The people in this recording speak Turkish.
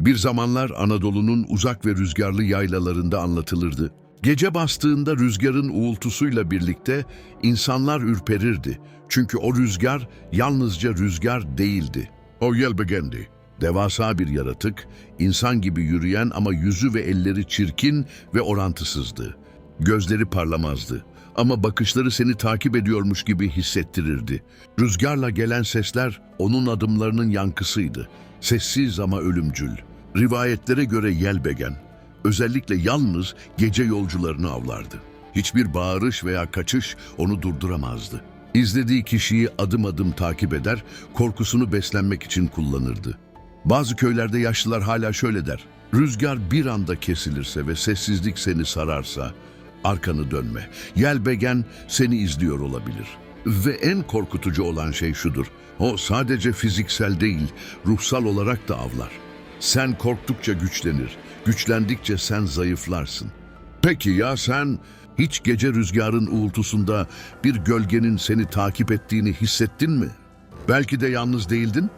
Bir zamanlar Anadolu'nun uzak ve rüzgarlı yaylalarında anlatılırdı. Gece bastığında rüzgarın uğultusuyla birlikte insanlar ürperirdi. Çünkü o rüzgar yalnızca rüzgar değildi. O yelbegendi. Devasa bir yaratık, insan gibi yürüyen ama yüzü ve elleri çirkin ve orantısızdı. Gözleri parlamazdı ama bakışları seni takip ediyormuş gibi hissettirirdi. Rüzgarla gelen sesler onun adımlarının yankısıydı. Sessiz ama ölümcül. Rivayetlere göre Yelbegen, özellikle yalnız gece yolcularını avlardı. Hiçbir bağırış veya kaçış onu durduramazdı. İzlediği kişiyi adım adım takip eder, korkusunu beslenmek için kullanırdı. Bazı köylerde yaşlılar hala şöyle der. Rüzgar bir anda kesilirse ve sessizlik seni sararsa, arkanı dönme. Yelbegen seni izliyor olabilir. Ve en korkutucu olan şey şudur. O sadece fiziksel değil, ruhsal olarak da avlar. Sen korktukça güçlenir, güçlendikçe sen zayıflarsın. Peki ya sen hiç gece rüzgarın uğultusunda bir gölgenin seni takip ettiğini hissettin mi? Belki de yalnız değildin